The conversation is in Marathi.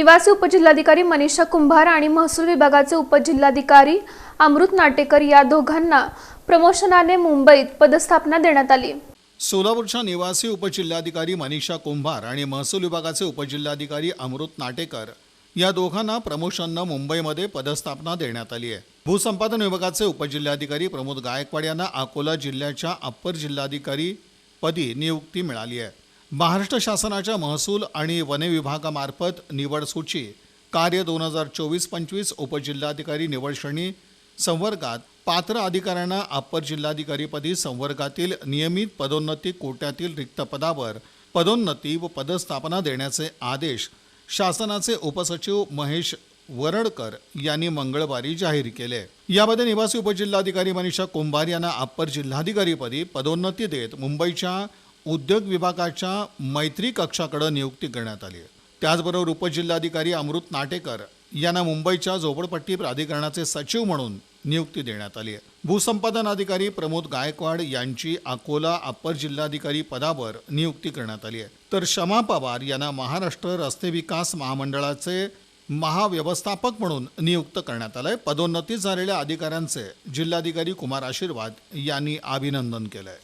निवासी उपजिल्हाधिकारी मनीषा कुंभार आणि महसूल विभागाचे उपजिल्हाधिकारी अमृत नाटेकर या दोघांना प्रमोशनाने मुंबईत पदस्थापना देण्यात आली. सोलापूरच्या निवासी उपजिल्हाधिकारी मनीषा कुंभार आणि महसूल विभागाचे उपजिल्हाधिकारी अमृत नाटेकर या दोघांना प्रमोशननं मुंबईमध्ये पदस्थापना देण्यात आली आहे. भूसंपादन विभागाचे उपजिल्हाधिकारी प्रमोद गायकवाड यांना अकोला जिल्ह्याच्या अप्पर जिल्हाधिकारी पदी नियुक्ती मिळाली आहे. महाराष्ट्र शासनाच्या महसूल आणि वने विभागामार्फत निवड सूची कार्य दोन हजार चोवीस पंचवीस उपजिल्हाधिकारी निवड श्रेणी संवर्गात पात्र अधिकाऱ्यांना अप्पर जिल्हाधिकारीपदी संवर्गातील नियमित पदोन्नती कोट्यातील रिक्त पदावर पदोन्नती व पदस्थापना देण्याचे आदेश शासनाचे उपसचिव महेश वरडकर यांनी मंगळवारी जाहीर केले. यामध्ये निवासी उपजिल्हाधिकारी मनीषा कुंभार यांना अप्पर जिल्हाधिकारीपदी पदोन्नती देत मुंबईच्या उद्योग विभागाच्या मैत्री कक्षाकडं नियुक्ती करण्यात आली आहे. त्याचबरोबर उपजिल्हाधिकारी अमृत नाटेकर यांना मुंबईच्या झोपडपट्टी प्राधिकरणाचे सचिव म्हणून नियुक्ती देण्यात आली आहे. भूसंपादन अधिकारी प्रमोद गायकवाड यांची अकोला अप्पर जिल्हाधिकारी पदावर नियुक्ती करण्यात आली आहे. तर क्षमा पवार यांना महाराष्ट्र रस्ते विकास महामंडळाचे महाव्यवस्थापक म्हणून नियुक्त करण्यात आलंय. पदोन्नती झालेल्या अधिकाऱ्यांचे जिल्हाधिकारी कुमार आशीर्वाद यांनी अभिनंदन केलंय.